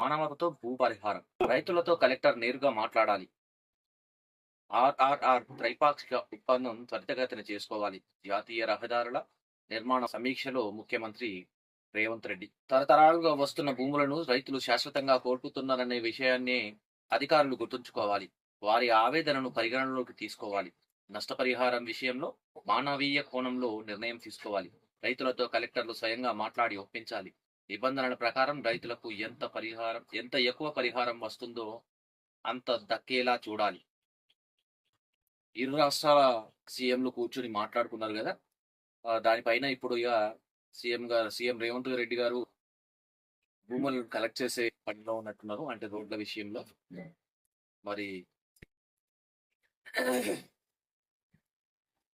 మానవతతో భూ పరిహారం రైతులతో కలెక్టర్ నేరుగా మాట్లాడాలి. ఆర్ఆర్ఆర్ త్రైపాక్షిక ఒప్పందం త్వరితగతిన చేసుకోవాలి. జాతీయ రహదారుల నిర్మాణ సమీక్షలో ముఖ్యమంత్రి రేవంత్ రెడ్డి. తరతరాలుగా వస్తున్న భూములను రైతులు శాశ్వతంగా కోల్పోతున్నారనే విషయాన్ని అధికారులు గుర్తుంచుకోవాలి. వారి ఆవేదనను పరిగణనలోకి తీసుకోవాలి. నష్టపరిహారం విషయంలో మానవీయ కోణంలో నిర్ణయం తీసుకోవాలి. రైతులతో కలెక్టర్లు స్వయంగా మాట్లాడి ఒప్పించాలి. నిబంధనల ప్రకారం రైతులకు ఎంత పరిహారం ఎంత ఎక్కువ పరిహారం వస్తుందో అంత దక్కేలా చూడాలి. ఇరు రాష్ట్రాల సీఎంలు కూర్చొని మాట్లాడుకున్నారు కదా. దానిపైన ఇప్పుడు ఇక సీఎం గారు సీఎం రేవంత్ రెడ్డి గారు భూములను కలెక్ట్ చేసే పనిలో ఉన్నట్టున్నారు అంటే రోడ్ల విషయంలో. మరి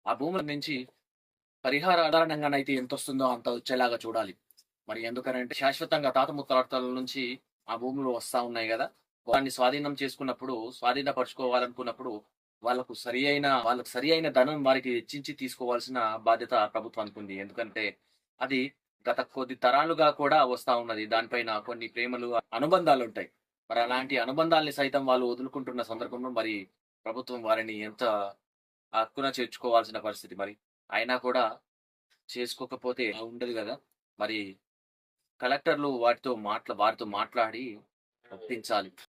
ఆ భూముల నుంచి పరిహార ఆధారంగానైతే ఎంత వస్తుందో అంత వచ్చేలాగా చూడాలి. మరి ఎందుకనంటే శాశ్వతంగా తాత ముత్తాతల నుంచి ఆ భూములు వస్తా ఉన్నాయి కదా. దాన్ని స్వాధీనం చేసుకున్నప్పుడు స్వాధీనపరచుకోవాలనుకున్నప్పుడు వాళ్ళకు సరి అయిన వాళ్ళకు సరి అయిన ధనం వారికి హెచ్చించి తీసుకోవాల్సిన బాధ్యత ప్రభుత్వానికి ఉంది. ఎందుకంటే అది గత కొద్ది తరాలుగా కూడా వస్తా ఉన్నది. దానిపైన కొన్ని ప్రేమలు అనుబంధాలు ఉంటాయి. మరి అలాంటి అనుబంధాల్ని సైతం వాళ్ళు వదులుకుంటున్న సందర్భంలో మరి ప్రభుత్వం వారిని ఎంత హక్కున చేర్చుకోవాల్సిన పరిస్థితి మరి. అయినా కూడా చేసుకోకపోతే ఉండదు కదా. మరి కలెక్టర్లు వాటితో మాట్లా వారితో మాట్లాడి ఒప్పించాలి.